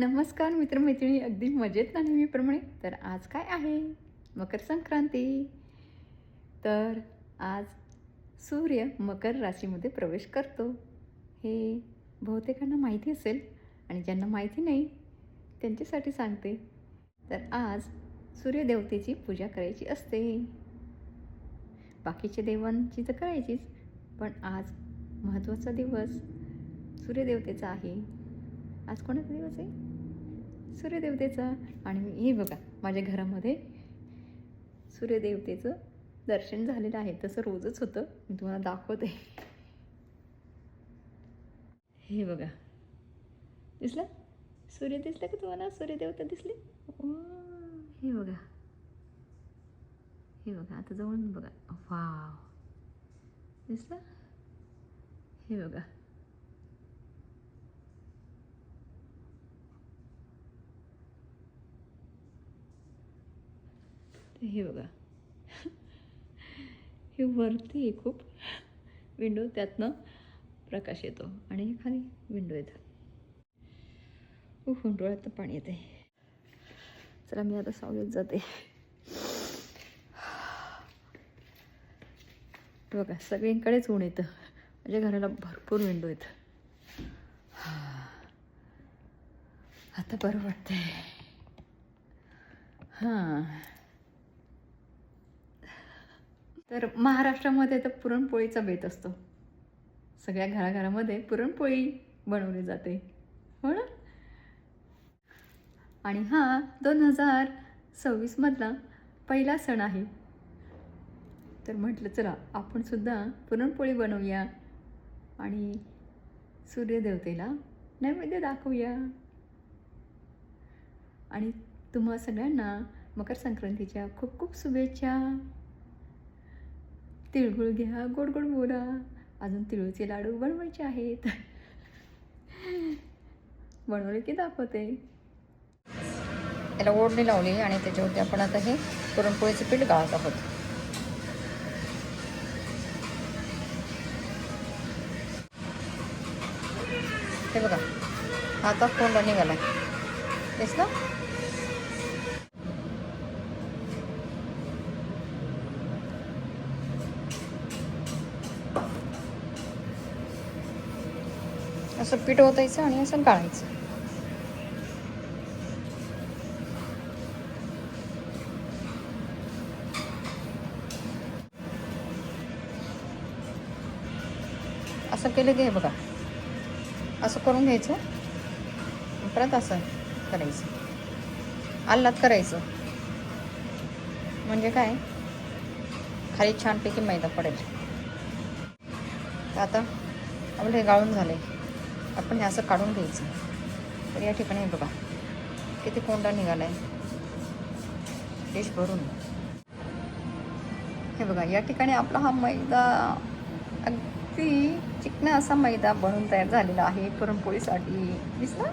नमस्कार मित्रमैत्रिणी अगदी मजेत ना नेहमीप्रमाणे तर आज काय आहे? मकर संक्रांती. तर आज सूर्य मकर राशीमध्ये प्रवेश करतो. हे बहुतेकांना माहिती असेल आणि ज्यांना माहिती नाही त्यांच्यासाठी सांगते. तर आज सूर्यदेवतेची पूजा करायची असते. बाकीच्या देवांची तर करायचीच पण आज महत्त्वाचा दिवस सूर्यदेवतेचा आहे. आज कोणाचा दिवस आहे? सूर्यदेवतेचा आणि मी हे बघा माझ्या घरामध्ये सूर्यदेवतेचं दर्शन झालेलं आहे. तसं रोजच होतं. मी तुम्हाला दाखवते. हे बघा. दिसलं? सूर्य दिसलं का तुम्हाला? सूर्यदेवता दिसली? हे बघा. हे बघा आता जवळून बघा. वाव. दिसलं? हे बघा. तर हे बघा. हे वरती आहे खूप विंडो त्यातनं प्रकाश येतो आणि हे खाली विंडो येतं खूप डोळ्यात पाणी येते चला मी आता सावलीत जाते. बघा सगळीकडेच ऊन येतं. माझ्या घराला भरपूर विंडो येतं आता बरं वाटतंय. हां. तर महाराष्ट्रामध्ये तर पुरणपोळीचा बेत असतो. सगळ्या घराघरामध्ये पुरणपोळी बनवली जाते. हो ना? आणि हा दोन हजार सव्वीसमधला पहिला सण आहे. तर म्हटलं चला आपणसुद्धा पुरणपोळी बनवूया आणि सूर्यदेवतेला नैवेद्य दाखवूया. आणि तुम्हा सगळ्यांना मकर संक्रांतीच्या खूप खूप शुभेच्छा. तिळगुळ घ्या गोड गोड बोला अजून तिळूचे लाडू बनवायचे आहेत. बनवले की दाखवते. याला ओढणी लावली आणि त्याच्यावरती आपण आता हे पुरणपोळीचे पीठ गाळत आहोत. हे बघा आता कोंडा निघाला तेच ना? असं पीठ ओतायचं आणि असं काढायचं. असं केलं की हे बघा. असं करून घ्यायचं. परत असं करायचं. आल्लात करायचं. म्हणजे काय? खाली छानपैकी मैदा पडेल. आता आपलं हे गाळून झालं आहे आपण हे असं काढून घ्यायचं. तर या ठिकाणी हे बघा किती कोंडा निघाला आहे डिश भरून. हे बघा या ठिकाणी आपला हा मैदा अगदी चिकना असा मैदा बनून तयार झालेला आहे. पुरणपोळीसाठी. दिसला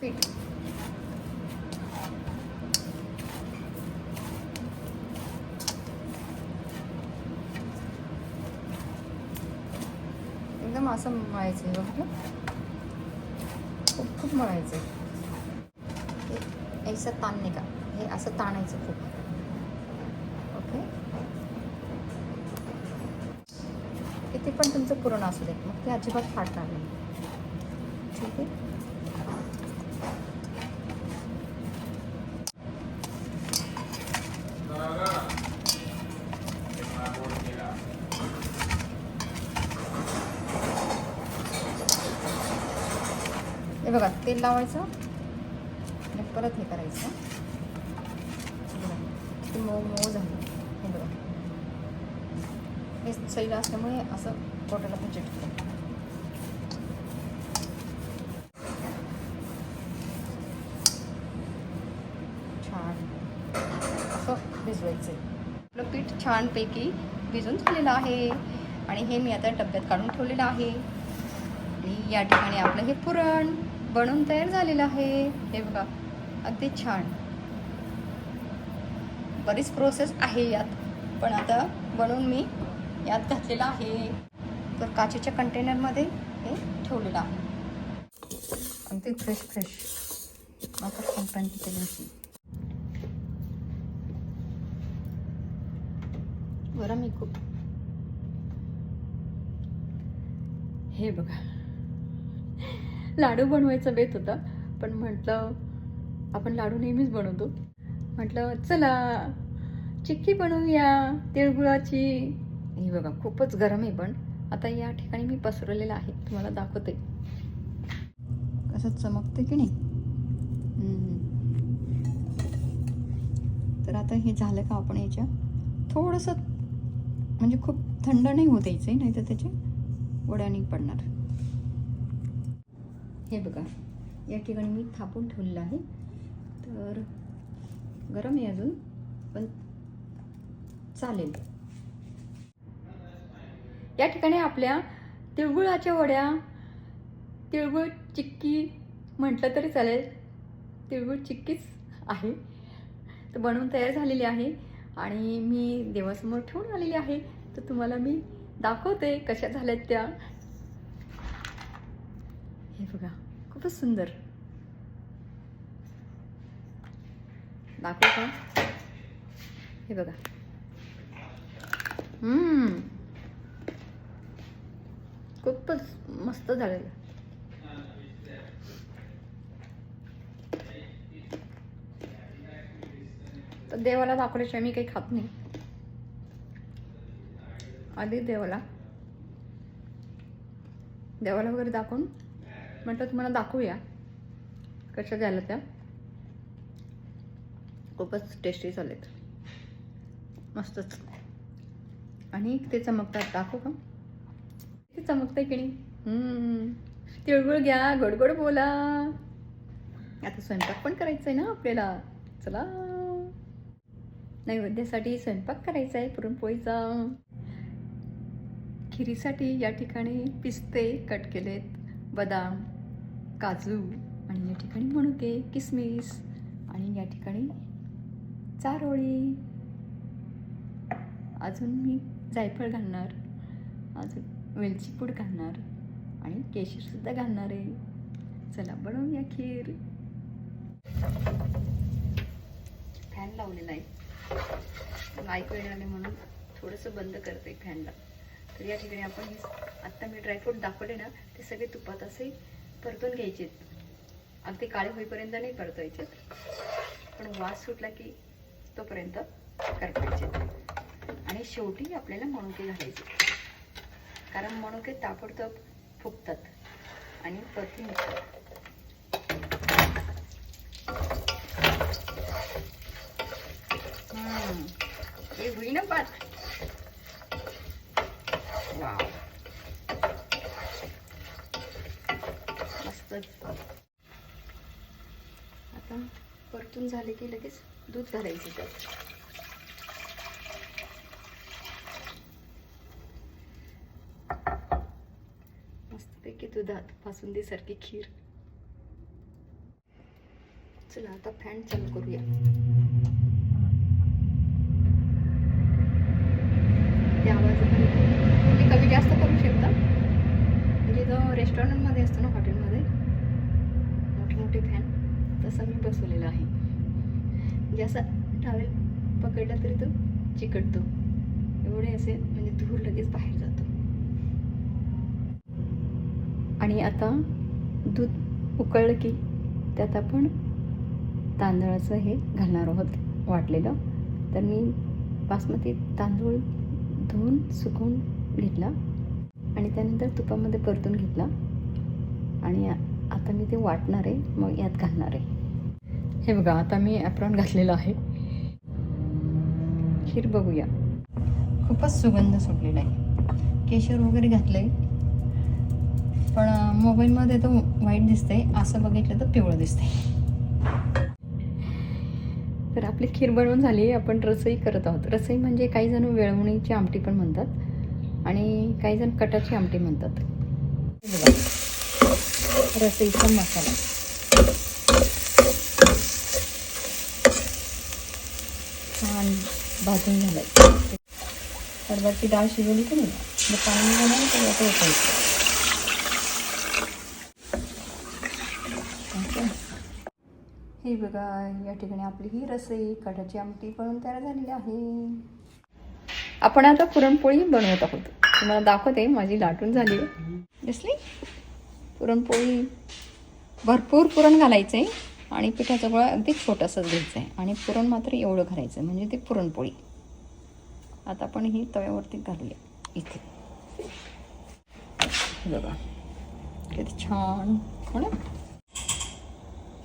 पीठ एकदम असं मळायचं आहे बघ. खूप खूप मळायचं आहे. ऐसा ताण नाही का? हे असं ताणायचं खूप. ओके किती पण तुमचं पुरण असू दे मग ते अजिबात फाटणार नाही ठीक आहे हे बघा तेल लावायचं आणि परत हे करायचं. बघा मऊ मऊ झालं. हे बघा. हे सैल असल्यामुळे असं पोटाला पण चिटकतं छान. असं भिजवायचं आपलं पीठ छानपैकी भिजून झालेलं आहे. आणि हे मी आता डब्यात काढून ठेवलेलं आहे. आणि या ठिकाणी आपलं हे पुरण. बनून तयार झालेलं आहे. हे बघा अगदी छान. बरीच प्रोसेस आहे यात. पण आता बनवून मी यात घातलेलं आहे. तर काचेच्या कंटेनरमध्ये हे ठेवलेलं आहे. अगदी फ्रेश फ्रेश मकर संक्रांतीच्या दिवशी. बरं मी खूप हे बघा. लाडू बनवायचा बेत होता. पण म्हटलं आपण लाडू नेहमीच बनवतो. म्हटलं चला चिक्की बनवूया तिळगुळाची. हे बघा खूपच गरम आहे पण. आता या ठिकाणी मी पसरवलेलं आहे. तुम्हाला दाखवते. कसं चमकते की नाही? तर आता हे झालं का आपण याच्या? थोडंसं म्हणजे खूप थंड नाही होत यायचं नाही तर त्याचे वड्या नाही पडणार. हे बघा या ठिकाणी मी थापून ठेवलेलं आहे. तर गरम आहे अजून पण चालेल. या ठिकाणी आपल्या तिळगुळाच्या वड्या तिळगुळ चिक्की म्हटलं तरी चालेल. तिळगुळ चिक्कीच आहे. तर बनवून तयार झालेली आहे आणि मी देवासमोर ठेवून आलेली आहे. तर तुम्हाला मी दाखवते कशा झाल्यात त्या. हे बघा खूपच सुंदर. दाखवू का? हे बघा. हम्म. खूपच मस्त झालेलं तर देवाला दाखवल्याशिवाय मी काही खात नाही. आधी देवाला. देवाला वगैरे दाखवून. म्हटलं तुम्हाला दाखवूया. कशा झाल्या त्या? खूपच टेस्टी झालेत. मस्तच. आणि ते चमकतात दाखवू का? ते चमकतंय की नाही? तिळगुळ घ्या गडगड बोला. आता स्वयंपाक पण करायचा आहे ना आपल्याला. चला. नैवेद्यासाठी स्वयंपाक करायचा आहे पुरणपोळीचा खिरीसाठी या ठिकाणी पिस्ते कट केलेत. बदाम. काजू आणि या ठिकाणी मणुके किसमिस आणि या ठिकाणी चारोळी. अजून मी जायफळ घालणार अजून वेलची पूड घालणार आणि केशरसुद्धा घालणार आहे. चला बनवूया खीर. फॅन लावलेला आहे. ऐकू येणार नाही म्हणून थोडंसं बंद करते फॅनला तर या ठिकाणी आपण आत्ता मी ड्रायफ्रूट दाखवले ना ते सगळे तुपात असे परतून घ्यायचे. अगदी काळे होईपर्यंत नाही परतायचे पण वास सुटला की तोपर्यंत करपायचे. आणि शेवटी आपल्याला मणुके घालायचे. कारण मणुके ताबडतोब फुगतात आणि परतून निघतात. हम्म. हे होईना पात वाव. आता परतून झाले की लगेच दूध घालायचं त्यात मस्तपैकी दुधात बासुंदीसारखी खीर. चला आता फॅन चालू करूया. त्या आवाज तुम्ही कमी जास्त करू शकता. म्हणजे जो रेस्टॉरंटमध्ये असतो ना हॉटेलमध्ये मोठे फॅन तसा मी बसवलेला आहे. जसा टावेल पकडला तरी तो चिकटतो. एवढे असे म्हणजे धूर लगेच बाहेर जातो. आणि आता दूध उकळलं की त्यात आपण तांदळाचं हे घालणार आहोत वाटलेलं. तर मी बासमती तांदूळ धुवून सुकवून घेतला. आणि त्यानंतर तुपामध्ये परतून घेतला. आणि आता मी ते वाटणार आहे मग यात घालणार आहे. हे बघा आता मी ॲप्रॉन घातलेलं आहे. खीर बघूया. खूपच सुगंध सुटलेला आहे. केशर वगैरे घातलं आहे पण मोबाईलमध्ये तो वाईट दिसतंय. असं बघितलं तर पिवळं दिसतंय. तर आपली खीर बनवून झाली आपण रसई करत आहोत. रसई म्हणजे काही जण वेळवणीची आमटी पण म्हणतात आणि काही जण कटाची आमटी म्हणतात. रसईचा मसाला. छान भाजून झालाय हरभरची डाळ शिजवली की नाही मग पाणी निघालं तर आता ओतायचं हे बघा या ठिकाणी आपली ही रसई कटाची आमटी बनवून तयार झालेली आहे. आपण आता पुरणपोळी बनवत आहोत. तुम्हाला दाखवते माझी लाटून झाली. दिसली पुरणपोळी भरपूर पुरण घालायचं आहे आणि पिठाचा गोळा अगदी छोटासाच घ्यायचा आहे आणि पुरण मात्र एवढं घालायचं म्हणजे ती पुरणपोळी. आता आपण ही तव्यावरती घालूया. इथे. बघा. किती छान. हो ना?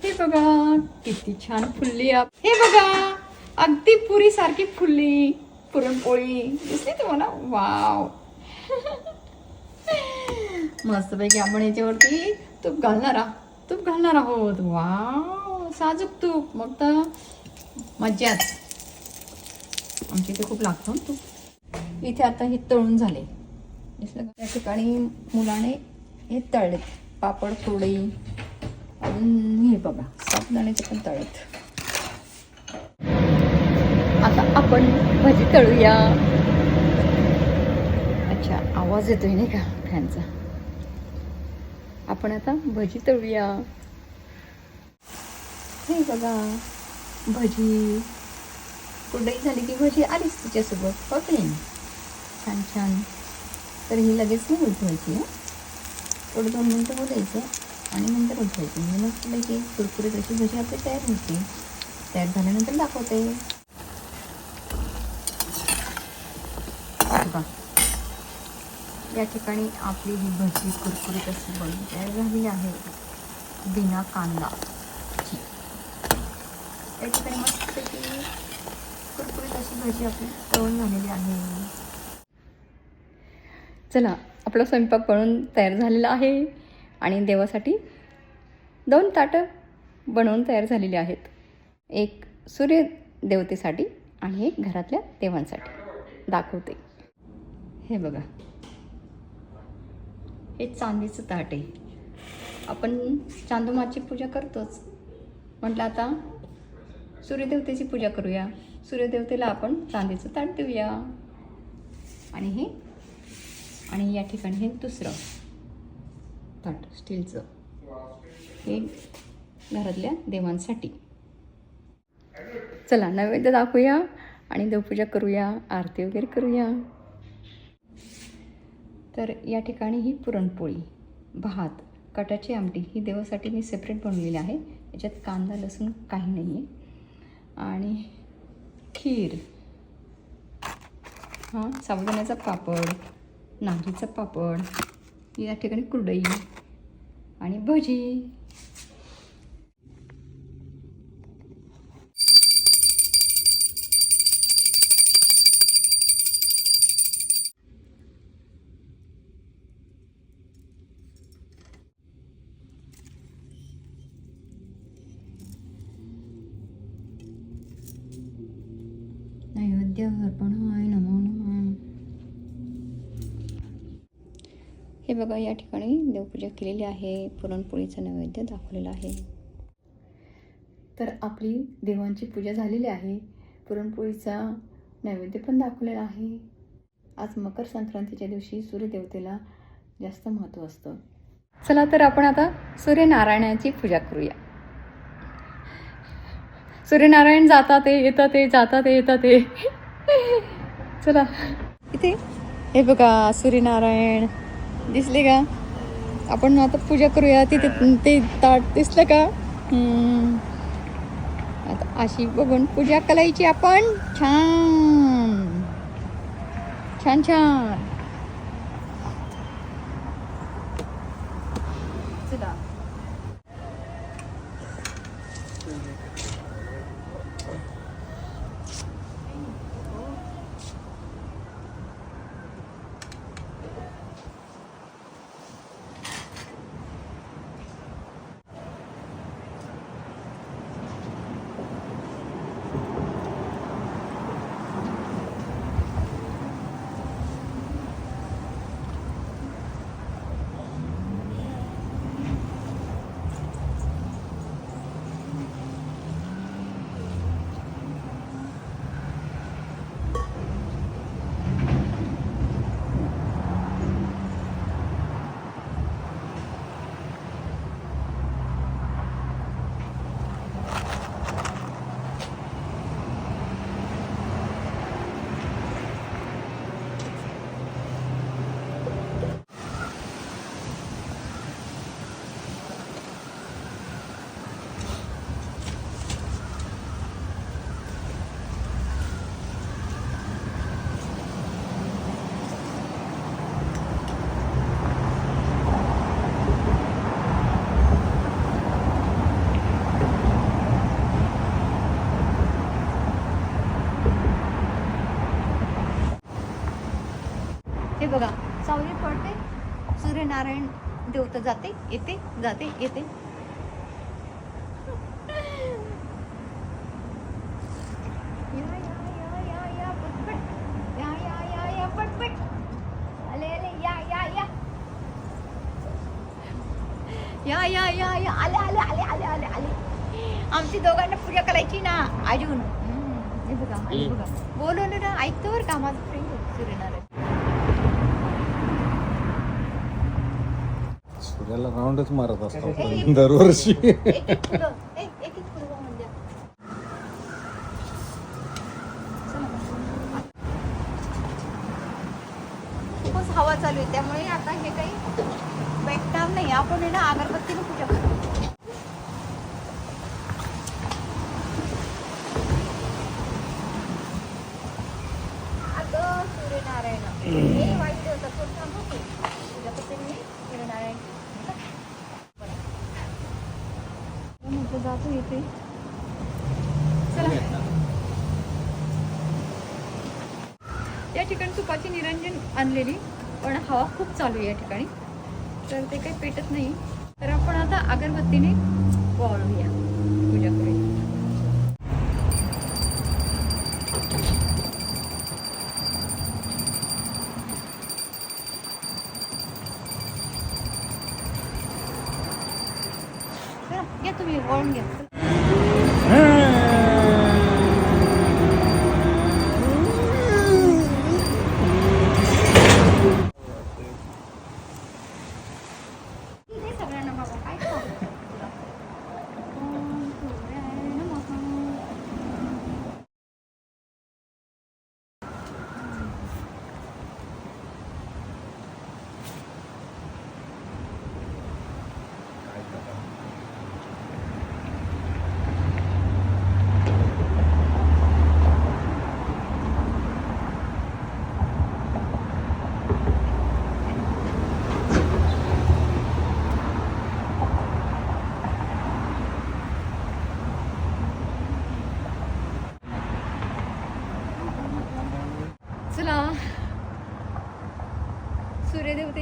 हे बघा किती छान फुलली आप हे बघा अगदी पुरी सारखी फुलली पुरणपोळी. दिसली तुम्हाला? वाव. मस्तपैकी आपण याच्यावरती तूप घालणार आहोत. तूप घालणार आहोत. वा साजूक तूप. मग तर मज्जाच. आमच्या इथे खूप लागतो ना तूप. इथे आता हे तळून झाले. त्या ठिकाणी मुलाने हे तळले. पापड थोडे. अजून हे बघा साबदाण्याचे पण तळत. आता आपण भाजी तळूया. अच्छा आवाज येतोय नाही का फॅनचा? आपण आता भजी तळूया. हे बघा भजी. कुठेही झाली की भजी आलीच तिच्यासोबत. ओके. छान छान. तर ही लगेच नाही उठवायची थोडं दोन मिनटं बोलायचं आणि नंतर उठवायची. म्हणजे मग की कुरकुरीत अशी भजी आपली तयार होते. तयार झाल्यानंतर दाखवते. बघा. या ठिकाणी आपली ही भजी कुरकुरीत अशी बनून तयार झालेली आहे बिना कांदा. या ठिकाणी मस्तपैकी कुरकुरीत अशी भजी आपली तळून झालेली आहे. चला आपला स्वयंपाक बनवून तयार झालेला आहे आणि देवासाठी दोन ताटं बनवून तयार झालेली आहेत. एक सूर्य देवतेसाठी आणि एक घरातल्या देवांसाठी. दाखवते. हे बघा. हे चांदीचं ताट आहे. आपण चांदोमाची पूजा करतोच. म्हटलं आता सूर्यदेवतेची पूजा करूया. सूर्यदेवतेला आपण चांदीचं ताट देऊया. आणि हे आणि या ठिकाणी हे दुसरं ताट स्टीलचं. हे घरातल्या देवांसाठी. चला नैवेद्य दाखवूया आणि देवपूजा करूया आरती वगैरे करूया. तर या ठिकाणी ही पुरणपोळी भात कटाची आमटी ही देवासाठी मी सेपरेट बनवलेली आहे. याच्यात कांदा लसूण काही नाही आहे आणि खीर. हां साबुदाण्याचा पापड नागलीचा पापड या ठिकाणी कुरडई आणि भजी. अर्पणाय नमो नमः. हे बघा या ठिकाणी देवपूजा केलेली आहे. पुरणपोळीचा नैवेद्य दाखवलेला आहे. तर आपली देवांची पूजा झालेली आहे. पुरणपोळीचा नैवेद्य पण दाखवलेला आहे. आज मकर संक्रांतीच्या दिवशी सूर्यदेवतेला जास्त महत्त्व असतं. चला तर आपण आता सूर्यनारायणाची पूजा करूया. सूर्यनारायण जातात ते येतात ते जातात ते येतात ते. चला. इथे हे बघा सूर्यनारायण. दिसले का? आपण आता पूजा करूया. तिथे ते ताट दिसलं का? आता अशी बघून पूजा करायची आपण. छान. छान छान. वाटते सूर्यनारायण देवता जाते येते जाते येते या, या, या, या, या, या, या, या, आले, आले, या, या, या. या या या या आले आले आले आले आले आले आमची दोघांना पूजा करायची ना अजून बघा बघा बोलवलं ना ऐकतो बरं का माझं मारत असतो ए, आपण दरवर्षी एक एक फुलं ए, एक एक फुलं वाहून द्या. चला. खूपच हवा चालू आहे त्यामुळे आता हे काही भेटणार नाही आपण आहे ना अगरबत्तीने पूजा करू अगं सूर्यनारायण हे वाईट होतं कोण थांबवतो पूजा करते मी सूर्यनारायण म्हटलं जातो येते चला या ठिकाणी तुपाची निरंजन आणलेली पण हवा खूप चालू आहे या ठिकाणी. तर ते काही पेटत नाही. तर आपण आता अगरबत्तीने वाळूया.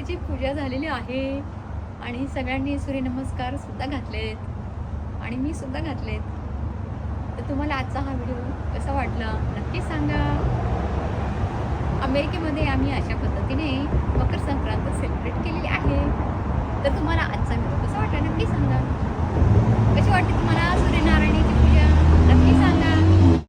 सूर्याची पूजा झालेली आहे. आणि सगळ्यांनी सूर्यनमस्कार सुद्धा घातलेत. आणि मी सुद्धा घातलेत. तर तुम्हाला आजचा हा व्हिडिओ कसा वाटला नक्की सांगा. अमेरिकेमध्ये आम्ही अशा पद्धतीने मकर संक्रांत सेलिब्रेट केलेली आहे. तर तुम्हाला आजचा व्हिडिओ कसा वाटला नक्की सांगा. कशी वाटते तुम्हाला सूर्यनारायणीची पूजा? नक्की सांगा.